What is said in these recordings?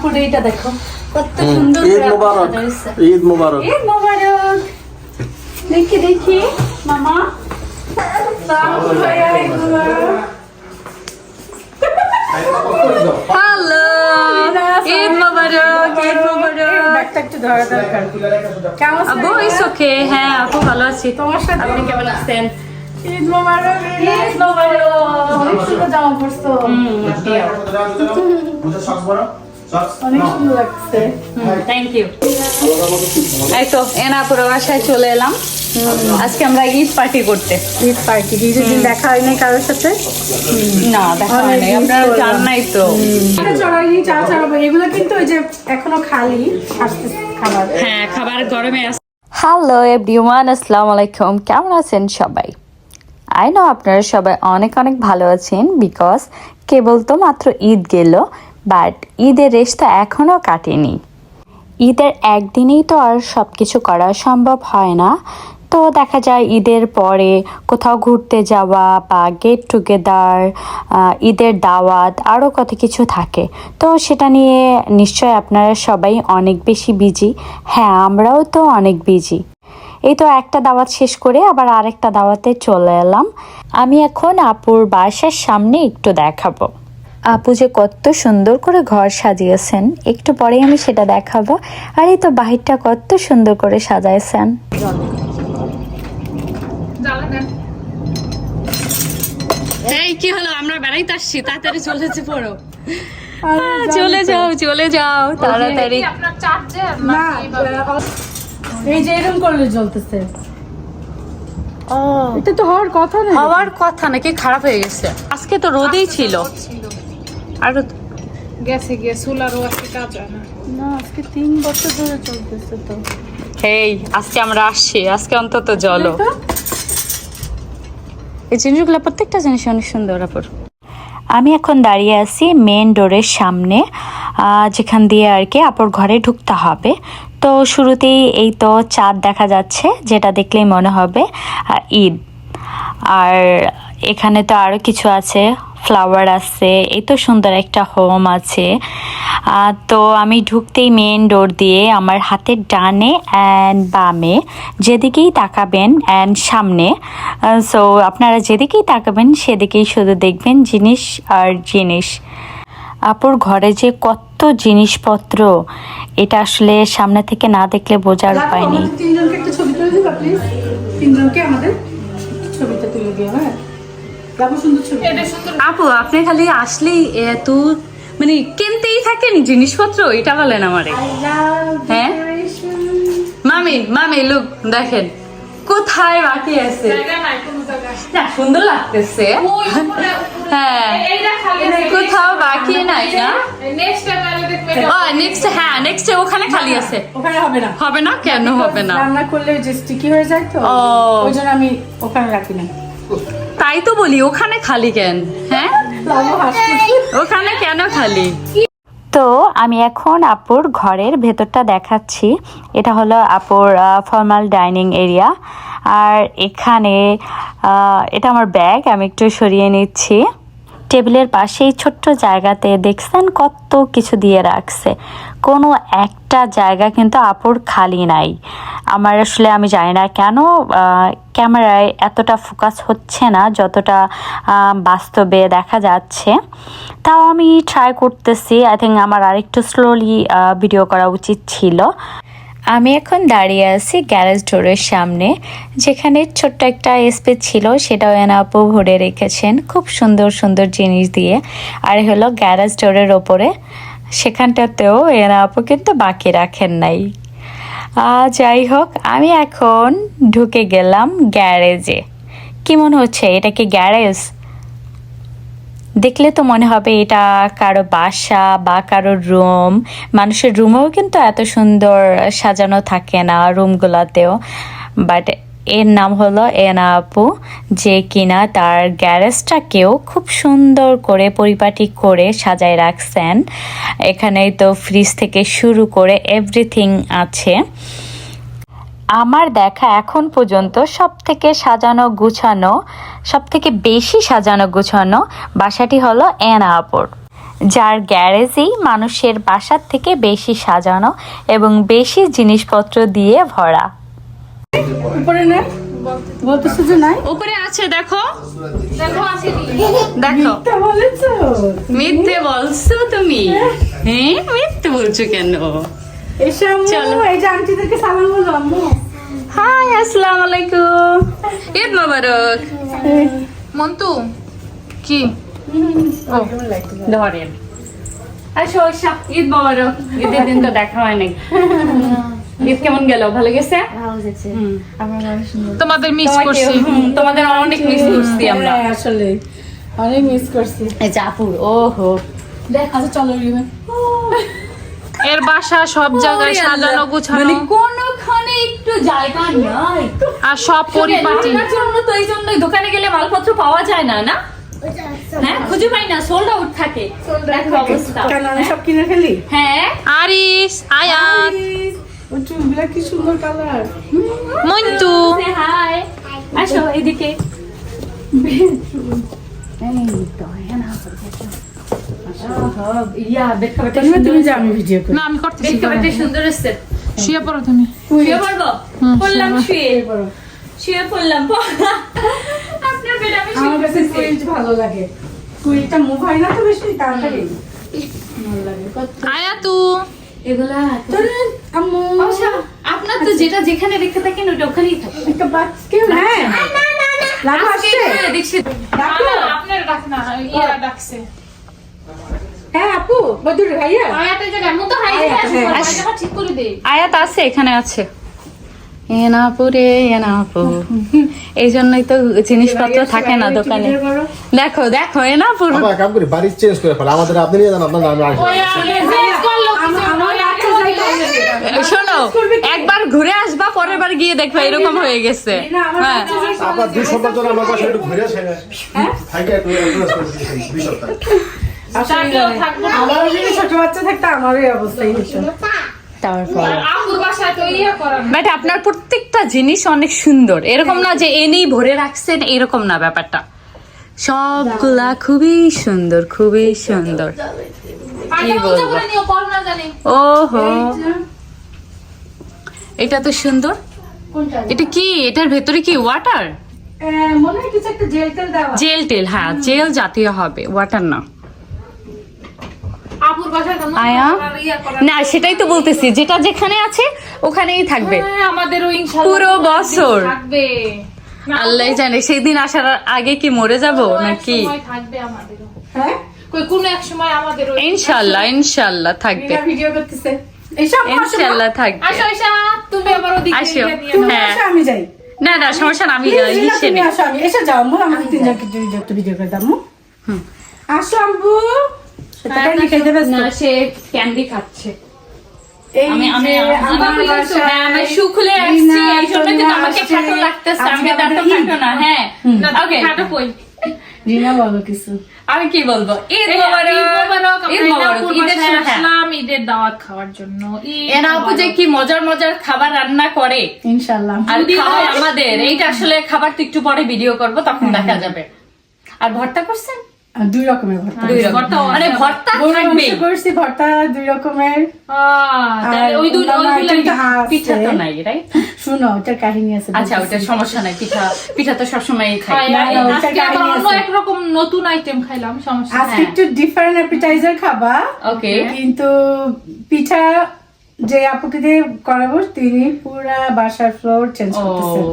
আপুর এইটা দেখো। কত সুন্দর ঈদ মুবারক। ঈদ মুবারক। ঈদ মোবারক। দেখি দেখি। মামা। ঈদ মোবারক হ্যালো ঈদ মোবারক ঈদ মোবারক। একটু ধরা কেমন আছেন? আবু ওকে হ্যাঁ আপু ভালো আছি। তোমার সাথে আপনি কেমন আছেন? ঈদ মোবারক। ঈদ মোবারক। অনেক সুন্দর জামা পরছো। অনেক সুন্দর লাগছে থ্যাংক ইউ এই তো এনাপুর বাসায় চলে এলাম। আজকে আমরা ঈদ পার্টি করতে। ঈদ পার্টি ঈদের দিন দেখা হয়নি কারোর সাথে? না দেখা হয় নাই আপনারা জান নাই তো? চড়াইনি চা চড়াবো এগুলো কিন্তু ওই যে এখনও খালি আসতে খাবার। হ্যাঁ খাবার গরমে আছে হ্যালো এভরিওয়ান আসসালামু আলাইকুম। কেমন আছেন সবাই? আই নো আপনারা সবাই অনেক অনেক ভালো আছেন বিকজ কেবল তো মাত্র ঈদ গেল। বাট ঈদের রেশ তো এখনও কাটেনি। ঈদের একদিনেই তো আর সব কিছু করা সম্ভব হয় না। তো দেখা যায় ঈদের পরে কোথাও ঘুরতে যাওয়া বা গেট টুগেদার ঈদের দাওয়াত আরও কত কিছু থাকে। তো সেটা নিয়ে নিশ্চয় আপনারা সবাই অনেক বেশি বিজি হ্যাঁ আমরাও তো অনেক বিজি এই তো একটা দাওয়াত শেষ করে আবার আরেকটা দাওয়াতে চলে এলাম। আমি এখন আপুর বাসার সামনে একটু দেখাবো। আপু যে কত সুন্দর করে ঘর সাজিয়েছেন। একটু পরেই আমি সেটা দেখাবো। আর এই তো বাহিরটা কত সুন্দর করে সাজাইছেন। এই কি হলো? আমরা বেড়াইতে আসছি। তাড়াতাড়ি চলেছি পড়ো চলে যাও চলে যাও তাড়াতাড়ি। এই যে এরকম করলে জ্বলতেছে। এটা তো হওয়ার কথা না। হওয়ার কথা নাকি? খারাপ হয়ে গেছে। আজকে তো রোদেই ছিল। আর গেছে গিয়ে সোলারও আজকে কাজ হয় না। না আজকে তিন বছর ধরে চলতেছে তো। হেই আজকে আমরা আসছি আজকে অন্তত জলো এই জিনিসগুলো প্রত্যেকটা জিনিস অনেক সুন্দর আপুর। আমি এখন দাঁড়িয়ে আছি মেন ডোরের সামনে আহ, যেখান দিয়ে আর কি আপর ঘরে ঢুকতে হবে। তো শুরুতেই এই তো চাঁদ দেখা যাচ্ছে যেটা দেখলেই মনে হবে ঈদ। আর এখানে তো আরও কিছু আছে। ফ্লাওয়ার আছে এই তো সুন্দর একটা হোম আছে। তো আমি ঢুকতেই মেন ডোর দিয়ে আমার হাতের ডানে অ্যান্ড বামে যেদিকেই তাকাবেন অ্যান্ড সামনে সো আপনারা যেদিকেই তাকাবেন সেদিকেই শুধু দেখবেন জিনিস আর জিনিস। আপুর ঘরে যে কত জিনিসপত্র এটা আসলে সামনে থেকে না দেখলে বোঝার উপায় নেই। তিনজনকে একটা ছবি তুলে দিবা প্লিজ তিনজনকে আমাদের? ছবিটা তুলে দিও হ্যাঁ? আপু আপনি খালি আসলেই এত মানে কিনতেই থাকেন জিনিসপত্র এটা বলেন আমারে। হ্যাঁ? মামি মামি লুক দেখেন। কোথায় বাকি আছে? না সুন্দর লাগতেছে। হ্যাঁ। কোথাও বাকি নাই না? ও নেক্সট হ্যাঁ নেক্সট ওখানে খালি আছে। ওখানে হবে না। হবে না? কেন হবে না? রান্না করলে যে স্টিকি হয়ে যায় তো ও। ওই জন্য আমি ওখানে রাখি না তাই তো বলি, ওখানে খালি কেন? হ্যাঁ? ওখানে কেন খালি? তো আমি এখন আপুর ঘরের ভেতরটা দেখাচ্ছি। এটা হলো আপুর ফর্মাল ডাইনিং এরিয়া আর এখানে এটা আমার ব্যাগ আমি একটু সরিয়ে নিচ্ছি। টেবিলের পাশেই ছোট্ট জায়গাতে দেখছেন কত কিছু দিয়ে রাখছে। কোনো একটা জায়গা কিন্তু আপুর খালি নাই। আমার আসলে আমি জানি না কেন ক্যামেরায় এতটা ফোকাস হচ্ছে না, যতটা বাস্তবে দেখা যাচ্ছে। তাও আমি ট্রাই করতেছি। আই থিঙ্ক আমার আরেকটু স্লোলি ভিডিও করা উচিত ছিল। আমি এখন দাঁড়িয়ে আছি গ্যারেজ ডোরের সামনে, যেখানে ছোট্ট একটা স্পেস ছিল, সেটাও এনাপু ভরে রেখেছেন। খুব সুন্দর সুন্দর জিনিস দিয়ে। আর হলো গ্যারেজ ডোরের ওপরে। সেখানটাতেও এনাপু কিন্তু বাকি রাখেন নাই। যাই হোক, আমি এখন ঢুকে গেলাম গ্যারেজে। কি মনে হচ্ছে, এটা কি গ্যারেজ? দেখলে তো মনে হবে এটা কারও বাসা বা কারও রুম। মানুষের রুমেও কিন্তু এত সুন্দর সাজানো থাকে না রুমগুলোতেও। বাট এর নাম হলো এনা আপু, যে কিনা তার গ্যারেজটাকেও খুব সুন্দর করে পরিপাটি করে সাজায় রাখছেন। এখানে তো ফ্রিজ থেকে শুরু করে এভরিথিং আছে। আমার দেখা এখন পর্যন্ত সব থেকে সাজানো গুছানো সব থেকে বেশি সাজানো গুছানো বাসাটি হলো এনা আপুর যার গ্যারেজেই মানুষের বাসার থেকে বেশি সাজানো এবং বেশি জিনিসপত্র দিয়ে ভরা। উপরে না। বলতেছো যে নাই। উপরে আছে দেখো। দেখো দেখো। মিথ্যে বলছো? তুমি? হ্যাঁ মিথ্যে বলছো কেন? এসে আম্মু চলো। এই যে আন্টিদেরকে সালাম বলো আম্মু। হাই আসসালামু আলাইকুম। ঈদ মোবারক। মন্তু কি? ধরেন। আসো ঈদ মোবারক। ঈদের দিন তো দেখা হয় নাই। ঈদ কেমন গেল? ভালো গেছে? তোমাদের মিস করছি। তোমাদের অনেক মিস করছি আমরা। হ্যাঁ, আসলে। অনেক মিস করছি। জাপুর দেখ আচ্ছা চলো এর বাসা সব জায়গায় সাজানো গুছানো। মানে কোনোখানে একটু জায়গা নাই আর সব পরিপাটি জন্য তো এই জন্যই দোকানে গেলে মালপত্র পাওয়া যায় না না হ্যাঁ খুঁজে পাই না সোল্ড আউট থাকে অবস্থা কেন আমি সব কিনে ফেলি হ্যাঁ আরিস আয়াত ওই চুলগুলা কি সুন্দর কালার মন্টু হাই আসো এদিকে ইয়া দেখো বেটা তুমি তুমি যে আমি ভিডিও করি না আমি করতেছি সুন্দর এসছে শুয়ে পড়ো তুমি। শুয়ে পড়ব? পড়লাম শুয়ে। শুয়ে পড়লাম আপনার আমি আমার কাছে কুইজ ভালো লাগে। কুইজটা মুভ হয় না তো বেশি তাড়াতাড়ি। ভালো লাগে কত আয়াতু এগুলা আম্মু। আচ্ছা, আপনার তো যেটা যেখানে রেখে থাকেন ওটা ওখানেই থাকে। একটা কেউ হ্যাঁ। লাভ আসছে হ্যাঁ, দেখছি। আপনার ডাক না ইয়া ডাকছে। আপু বদুর ভাইয়া? হাই আয়াত, হ্যাঁ। জায়গা ঠিক করে দে। আয়াত আছে এখানে আছে। এনাপুরে এনাপু। এই জন্যই তো জিনিসপত্র থাকে না দোকানে। দেখো দেখো এনাপুর। কাম করি বাড়ি চেঞ্জ করে ফেলে। আমাদের আপনি নিয়ে যান আপনার নামে শোনো একবার ঘুরে আসবা পরের বার গিয়ে দেখবা এরকম হয়ে গেছে। হ্যাঁ। আমারও যদি ছোট বাচ্চা থাকতো আমারও অবস্থাই হতো। তারপর? আপুর বাসায় তো ইয়া বাট আপনার প্রত্যেকটা জিনিস অনেক সুন্দর। এরকম না যে এনেই ভরে রাখছেন এরকম না ব্যাপারটা। সবগুলা খুবই সুন্দর খুবই সুন্দর। কি বলব? কর ওহো। এটা তো সুন্দর। এটা কি? এটার ভেতরে কি ওয়াটার মনে হয় কিছু একটা জেল তেল দেওয়া জেল টেল হ্যাঁ জেল জাতীয় হবে ওয়াটার না। আয়া? না সেটাই তো বলতেছি। যেটা যেখানে আছে ওখানেই থাকবে। হ্যাঁ, আমাদেরও ইনশাআল্লাহ পুরো বছর। থাকবে। আল্লাহ জানে সেই দিন আসার আগে কি মরে যাব নাকি? থাকবে আমাদেরও। হ্যাঁ? কোন এক সময় আমাদেরও ইনশাল্লাহ ইনশাল্লাহ থাকবে। ভিডিও করতেছে। থাকবে। আসো ঈশা তুমি আবার ওদিকে আসো। নিয়ে তুমি নাও। হ্যাঁ। আমি যাই। না না সমস্যা না আমি তুমি আসো আমি এসে যাও আম্মু। আমাদের তিনজনকে ভিডিও করে দাও আম্মু। আসো আম্মু। সেটা লিখে দেবে না সে ক্যান্ডি খাচ্ছে। আমি আমি যে আমার আমার বাসায় হ্যাঁ, আমি শুকলে আসছি এই জন্য কিন্তু আমাকে খাটো লাগতেছে আজকে আমি আমাদের খাটো না হ্যাঁ। ওকে খাটো কই? রিনা বলো কিছু। আমি কি বলব? ঈদ মোবারক ঈদ মোবারক ঈদের হ্যাঁ। আসলাম দাওয়াত খাওয়ার জন্য। আপু যে কি মজার মজার খাবার রান্না করে। আর খাওয়ায় আমাদের। এইটা আসলে খাবার তো একটু পরে ভিডিও করব তখন দেখা যাবে। আর ভর্তা করছেন? দুই রকমের ভর্তা। মানে ভর্তা থাকবে করছি ভর্তা দুই রকমের। ওই দুই। পিঠা তো নাই রাইট শুনো ওটার কাহিনী আছে আচ্ছা ওটা সমস্যা নাই পিঠা পিঠা তো সবসময় খাই। ওইটার আজকে আবার অন্য একরকম নতুন আইটেম খাইলাম সমস্যা আজকে একটু ডিফারেন্ট অ্যাপিটাইজার খাবা। ওকে কিন্তু পিঠা যে আপুকে দিয়ে করাবো তিনি পুরা বাসার ফ্লোর চেঞ্জ। করতেছেন।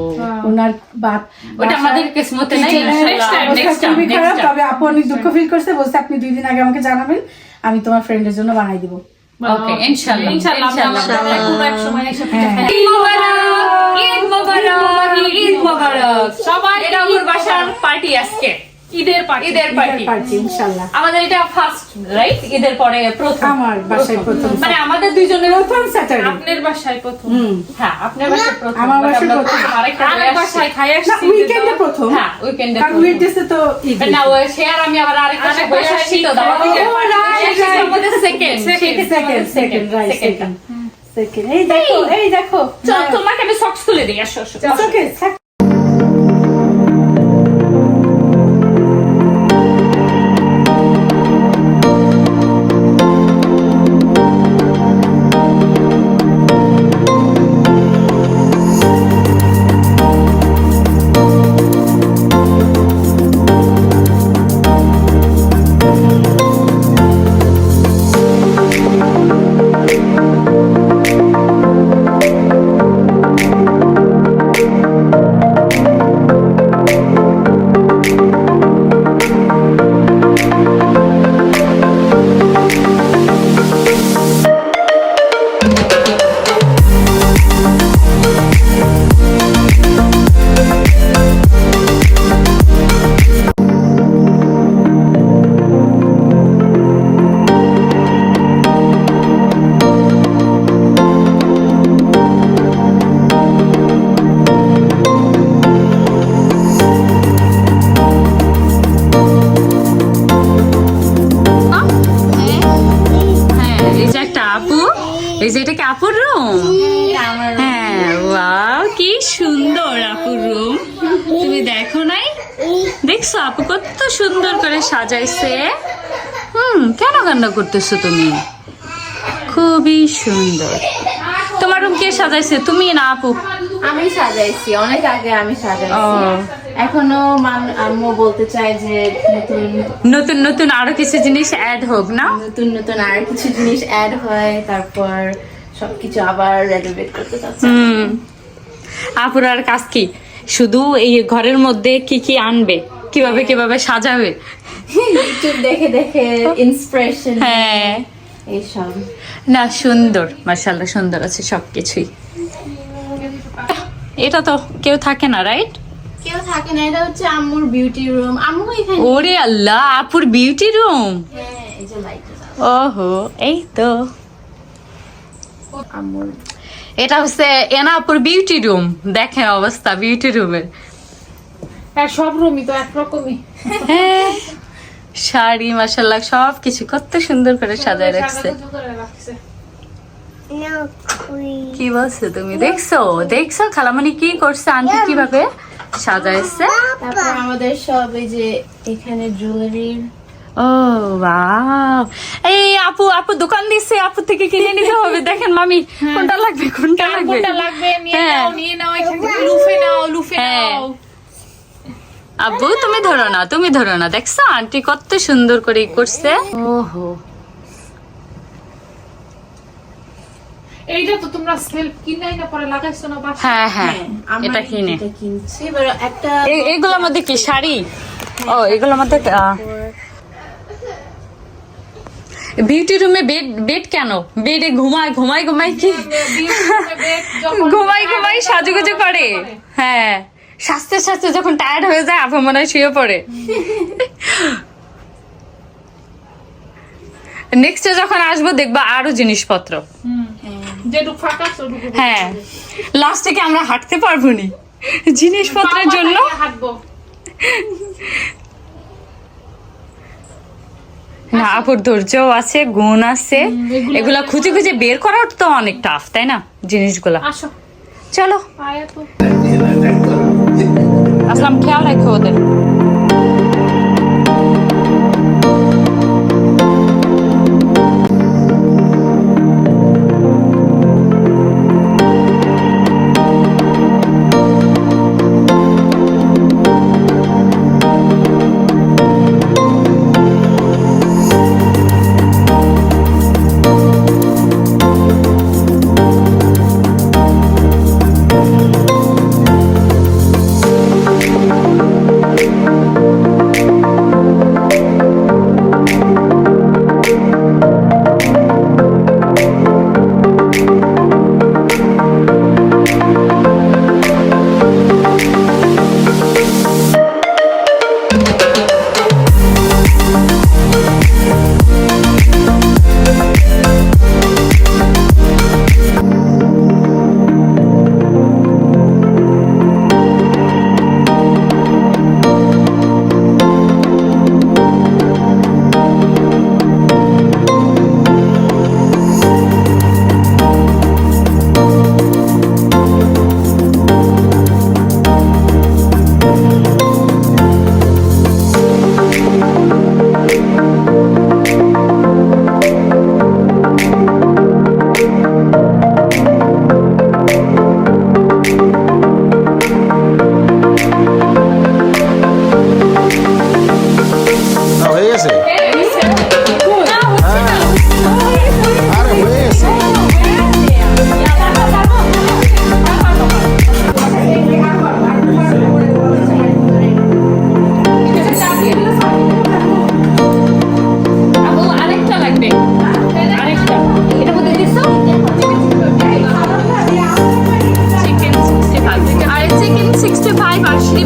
ওনার বাত ওটা আমাদের কিসমতে নাই খুবই খারাপ তবে আপু অনেক দুঃখ ফিল করছে বলছে আপনি দুই দিন আগে আমাকে জানাবেন আমি তোমার ফ্রেন্ডের জন্য বানাই দিব। ওকে ইনশাআল্লাহ ইনশাআল্লাহ কোনো এক সময় একসাথে। ঈদ মোবারক! ঈদ মোবারক! ঈদ মোবারক! সবাই এটা আমার বাসার পার্টি আজকে। ঈদের পার্টি ঈদের পার্টি পারছি ইনশাল্লাহ। আমাদের এটা ফার্স্ট রাইট ঈদের পরে প্রথম। আমার বাসায় প্রথম। মানে আমাদের দুইজনের প্রথম স্যাটারডে আপনার বাসায় প্রথম। হ্যাঁ আপনার বাসায় প্রথম আমার বাসায় প্রথম। আরেকটা বাসায় খাই আসছি উইকেন্ডে প্রথম। হ্যাঁ উইকেন্ডে কারণ উইকডেসে তো ঈদ না ও শেয়ার আমি আবার আরেক বাসায় আসছি তো ঠিক দাওয়াত খাওয়া। দিতে ও, right, right. আমাদের second second second right second second এই দেখো এই দেখো। চল তোমাকে আমি সক্স খুলে দিই আসো আসো ওকে সাজাইছে। হুম কেন কান্না করতেছো তুমি? খুবই সুন্দর। তোমার রুম কে সাজাইছে? তুমি না আপু? আমি সাজাইছি অনেক আগে আমি সাজাইছি। এখনও আম্মু বলতে চায় যে নতুন নতুন নতুন আরও কিছু জিনিস অ্যাড হোক না? নতুন নতুন আর কিছু জিনিস অ্যাড হয় তারপর সবকিছু আবার রেনোভেট করতে চাচ্ছে। হুম। আপুর আর কাজ কি? শুধু এই ঘরের মধ্যে কি কি আনবে? কীভাবে কীভাবে সাজাবে? ইউটিউব দেখে দেখে ইন্সপিরেশন হ্যাঁ। এইসব না সুন্দর। মার্শাল্লাহ সুন্দর আছে সবকিছুই। এটা তো কেউ থাকে না রাইট কেউ থাকে না এটা হচ্ছে আম্মুর বিউটি রুম আম্মু এখানে? ওরে আল্লাহ আপুর বিউটি রুম হ্যাঁ, এই যে লাইট ওহো এই তো। আম্মুর এটা হচ্ছে এনা আপুর বিউটি রুম দেখেন অবস্থা বিউটি রুমের আর সব রুমই তো একরকমই। হ্যাঁ শাড়ি মাসাল্লাহ সব কিছু কত সুন্দর করে সাজায় রাখছে। কি বলছো তুমি? দেখছ? দেখছ? খালামণি কি করছে? আন্টি কীভাবে সাজাইছে? তারপর আমাদের সব এই যে এখানে জুয়েলারি ও বাহ এই আপু আপু দোকান দিচ্ছে আপু থেকে কিনে নিতে হবে। দেখেন মামি কোনটা লাগবে কোনটা লাগবে? কোনটা লাগবে? নিয়ে হ্যাঁ। নাও নিয়ে নাও এখান থেকে লুফে নাও লুফে হ্যাঁ। নাও। আব্বু তুমি ধরো না তুমি ধরো না। দেখছ আন্টি কত সুন্দর করে করছে। ওহো। এইটা তো তোমরা সেলফ কিনাই না পরে লাগাইছো না বাসা হ্যাঁ হ্যাঁ এটা কিনে। এটা কিনছি। এবার একটা এগুলোর মধ্যে কি শাড়ি? ও এগুলোর মধ্যে বিউটি রুমে বেড বেড কেন? বেডে ঘুমায় ঘুমায় ঘুমায় কি? ঘুমাই ঘুমাই সাজুগুজু করে। হ্যাঁ। স্বাস্থ্যের স্বাস্থ্য যখন টায়ার্ড হয়ে যায় আপু মনে হয় শুয়ে পড়ে। নেক্সটে যখন আসব দেখবা আরও জিনিসপত্র। হ্যাঁ। লাস্টে কি আমরা হাঁটতে পারব নি? জিনিসপত্রের জন্য? না আপুর ধৈর্যও আছে গুণ আছে। এগুলা খুঁজে খুঁজে বের করার তো অনেক টাফ তাই না? জিনিসগুলা। চলো। পায়ে তো আসলাম খেয়াল রাখো ওদের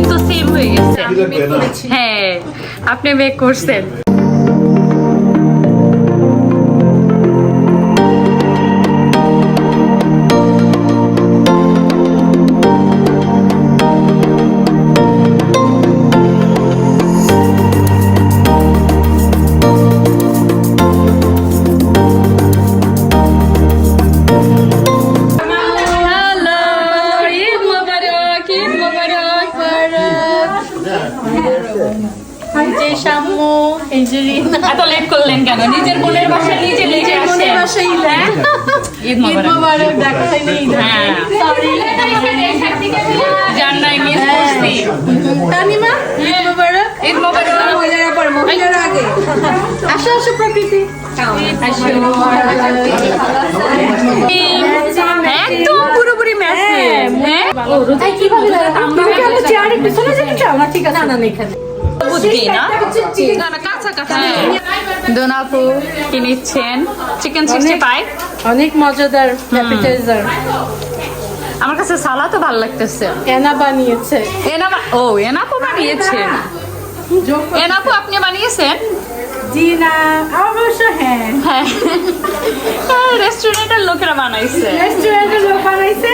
তো সেম হয়ে গেছে। হ্যাঁ আপনি মেয়ে করছেন। দোনাপু কি নিচ্ছেন? চিকেন সিক্সটি ফাইভ অনেক মজাদার অ্যাপিটাইজার আমার কাছে সালাদও ভালো লাগতেছে। এনা বানিয়েছে এনামা ও এনাপু বানিয়েছেন এনাপু আপনি বানিয়েছেন? জি না অবশ্য হ্যাঁ। হ্যাঁ রেস্টুরেন্টের লোকেরা বানাইছে। রেস্টুরেন্টের লোক বানাইছে।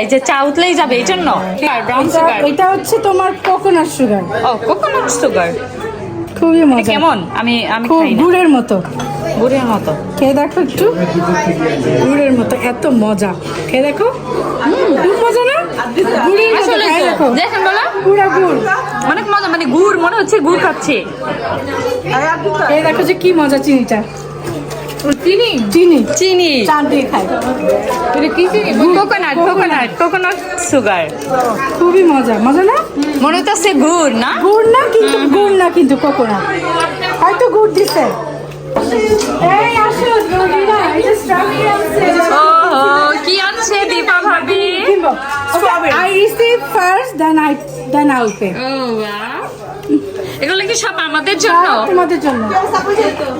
এই যে চা উতলেই যাবে এই জন্য? ব্রাউন সুগার এটা হচ্ছে তোমার কোকোনাট সুগার ও কোকোনাট সুগার খুবই মজা। কেমন? আমি আমি খুব খাই না। গুড়ের মতো। গুড়ের মতো। খেয়ে দেখো একটু। গুড়ের মতো এত মজা। খেয়ে দেখো। খুব মজা না? গুড়ের মতো আসলে খেয়ে দেখো। দেখেন বলো। পুরা গুড়। অনেক মজা মানে গুড় মনে হচ্ছে গুড় খাচ্ছে। খেয়ে দেখো যে কি মজা চিনিটা। চিনি? চিনি। চিনি। চা দিয়ে খাই। এটা কি চিনি? কোকোনাট কোকোনাট কোকোনাট সুগার খুবই মজা। মজা না? মনে হচ্ছে গুড় না? গুড় না কিন্তু গুড় না কিন্তু কোকোনাট হয়তো গুড় দিছে। এই আসো রবিনা এই স্ট্রবেরি আছে কি আনছে দীপা ভাবি? I receive first then I then I pay ও বাহ। এগুলো কি সব আমাদের জন্য? তোমাদের জন্য।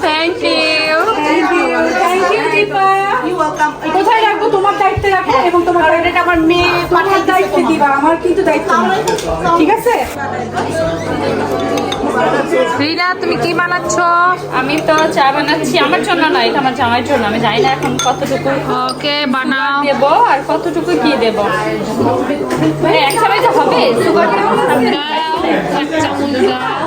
Thank you thank you thank you Dipa কোথায় রাখব? তোমার দায়িত্বে রাখো এবং তোমার এটা আমার মেয়ে পাঠার দায়িত্বে দিবা আমার কিন্তু দায়িত্ব ঠিক আছে? রিনা তুমি কি বানাচ্ছ? আমি তো চা বানাচ্ছি। আমার জন্য না এটা আমার জামাইয়ের জন্য। আমি জানি না এখন কতটুকু ওকে বানাও। দেব আর কতটুকু কি দেব। মানে এক চামচ তো হবে। সুগার এক চামচ দাও।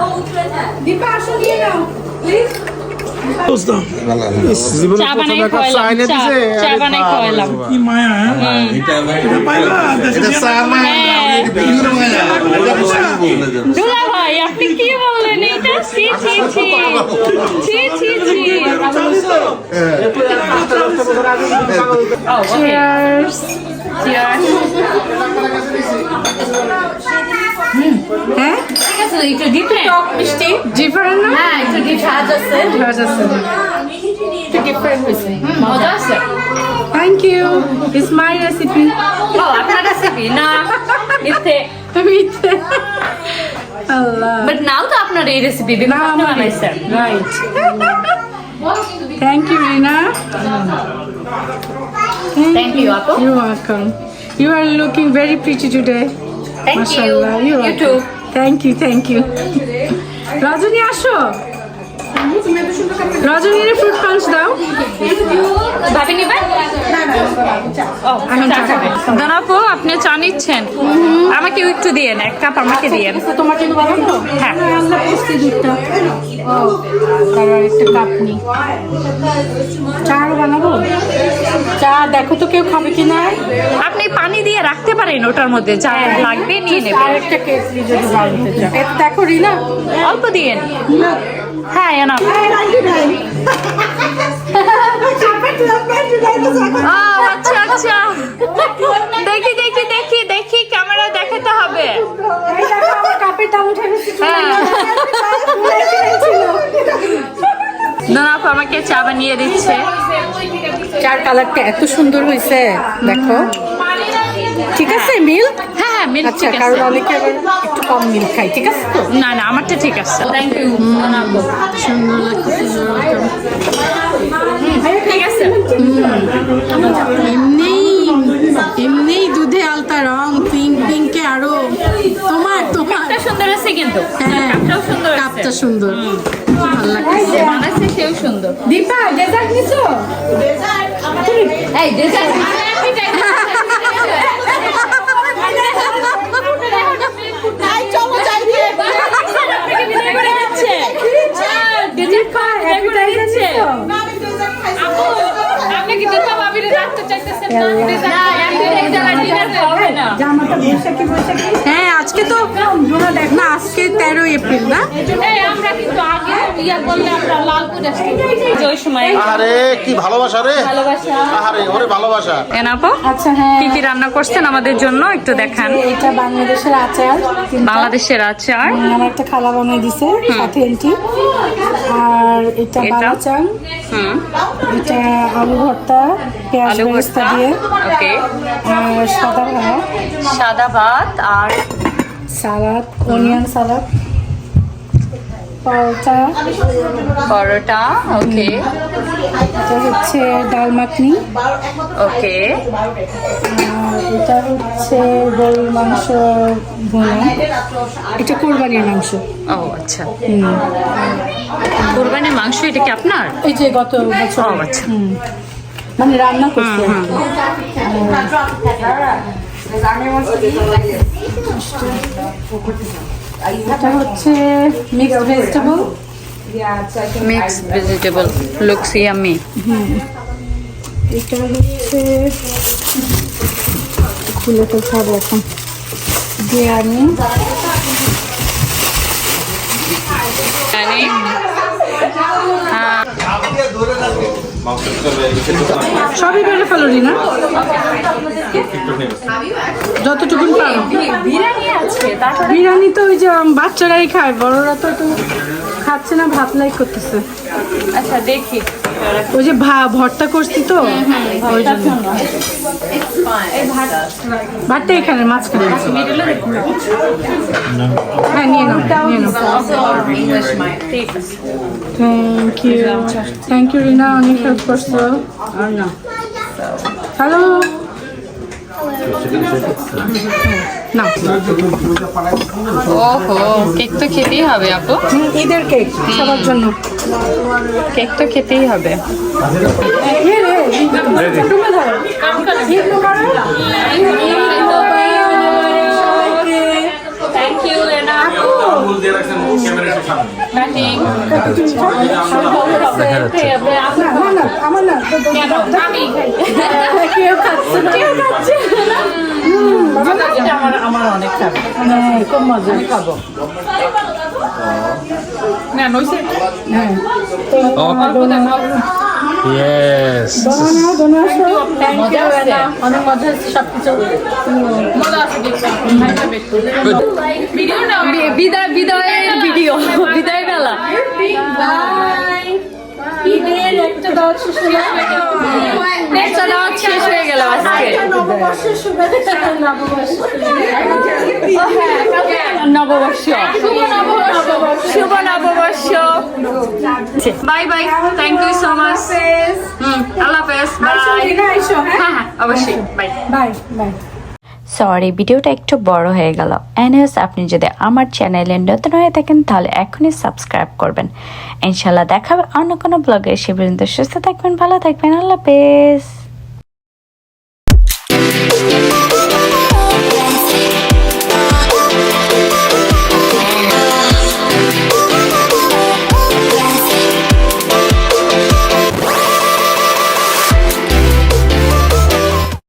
দুলা ভাই আপনি কি বললেন এটা ছি ছি ছি। ছি ছি ছি। চিয়ার্স চিয়ার্স হ্যাঁ? ঠিক আছে একটু ডিফারেন্ট মিষ্টি? ডিফারেন্ট না? হ্যাঁ একটু ঝাঁজ আছে। ঝাঁজ আছে। একটু ডিফারেন্ট হয়েছে। মজা আছে। Thank you it's my recipe ও আপনার রেসিপি না। ইতে। আল্লাহ। বাট নাও তো আপনার এই রেসিপি বিকজ না আপনি আমার বানাইছেন। Right thank you Rina thank you আপু। You're welcome. You are looking very pretty today. Thank you Mashallah, you're you welcome. To Thank you, thank you. Rajani আসো রজনীর ফ্রুট পাঞ্চ দাও। ভাবি চা চা খাবে। দানাপু আপনি চা নিচ্ছেন। আমাকেও একটু দিয়েন এক কাপ আমাকে দিয়েন। তোমার জন্য বানাবো হ্যাঁ। দুধটা একটা কাপ নি চা বানাবো? চা দেখো তো কেউ খাবে কি না। আপনি পানি দিয়ে রাখতে পারেন ওটার মধ্যে যা লাগবে নিয়ে নেবেন। একটা কেসরি যদি বানাতে চাও। দেখো রিনা অল্প দিয়েন। হ্যাঁ এনা ও আচ্ছা আচ্ছা। দেখি দেখি দেখি দেখি ক্যামেরা দেখাতে হবে। হ্যাঁ। দাঁড়াও আমাকে চা বানিয়ে দিচ্ছে। চার কালারটা এত সুন্দর হয়েছে দেখো। ঠিক আছে মিল হ্যাঁ হ্যাঁ মিল্ক আচ্ছা কারণ অনেকে কম মিল খাই ঠিক আছে তো? না না আমারটা ঠিক আছে। থ্যাংক ইউ ঠিক আছে? এমনি এমনি দুধে আলতা রং পিঙ্ক পিঙ্কে আরও তোমার তোমার। কাপটা সুন্দর আছে কিন্তু। হ্যাঁ কাপটাও সুন্দর কাপটা সুন্দর। ভালো লাগছে। বানাচ্ছে সেও সুন্দর। দীপা ডেজার্ট নিছো? এই ডেজার্ট আপনি কি দিতে ভাবিরে রাখতে চাইতেছেন? না বৈশাখী বৈশাখী হ্যাঁ আজকে তো না আজকে তেরো এপ্রিল না আমরা কিন্তু আগে করলে আমরা লালপুর আসছি ওই সময় আরে কি ভালোবাসা রে? আরে ওরে ভালোবাসা। এনাপো আচ্ছা হ্যাঁ। কি কি রান্না করছেন আমাদের জন্য? একটু দেখান। এটা বাংলাদেশের আচার বাংলাদেশের আচার। আমার একটা খালা বানিয়ে দিছে সাথে এন্টি। আর এটা এটা? বালাচাং হুম। এটা আলু ভর্তা পেঁয়াজ ভর্তা। দিয়ে। ওকে। সাদা ভাত। সাদা ভাত আর সালাদ অনিয়ন সালাদ পরোটা। পরোটা ওকে। এটা হচ্ছে ডাল মাখনি। ওকে। এটা হচ্ছে গরুর মাংস ভুনা এটা কোরবানির মাংস। ও আচ্ছা। হুম। কোরবানির মাংস এটা কি আপনার? এই যে গত বছর। ও আচ্ছা। মানে রান্না করছে। এটা হচ্ছে mixed vegetable mix vegetable looks yummy এটা হচ্ছে খুলে তো খাব এখন। বিরিয়ানি মানে সবই বেড়ে ফেলো না? যতটুকু পারো। বিরিয়ানি তো ওই যে বাচ্চারাই খায়, বড়রা তো তো খাচ্ছে না, ভাত লাইক করতেছে। আচ্ছা দেখি। ওই যে ভা ভর্তা করছি তো ওই জন্য। ভাতটা এখানে মাঝখানে হ্যাঁ নিয়ে নাও নিয়ে নাও। Thank you thank you Rina অনেক হেল্প করছ। হ্যালো না ওহো কেক তো খেতেই হবে আপু ঈদের কেক সবার জন্য কেক তো খেতেই হবে রে, এনা কাটিং না, আমার না, আমার না। আমি কেউ খাচ্ছে না। হুম, বাবা না? হ্যাঁ, খুব মজা। না নইছে হ্যাঁ। ভিডিওটা বিদায় বিদায়ের ভিডিও বিদায় বেলা ঈদের একটা দাওয়াত শেষ হয়ে গেল। একটা দাওয়াত শেষ হয়ে গেল আজকে। নববর্ষের শুভেচ্ছা, নববর্ষের নববর্ষ। শুভ নববর্ষ। Bye bye. Thank you so much hmm Allah হাফেজ। বাই হ্যাঁ? হ্যাঁ হ্যাঁ অবশ্যই। Bye bye bye. সরি ভিডিওটা একটু বড় হয়ে গেল। এনএস আপনি যদি আমার চ্যানেলে নতুন হয়ে থাকেন, তাহলে এখনই সাবস্ক্রাইব করবেন। ইনশাল্লাহ দেখা হবে অন্য কোনো ব্লগে। সে পর্যন্ত সুস্থ থাকবেন, ভালো থাকবেন। আল্লাহ হাফেজ।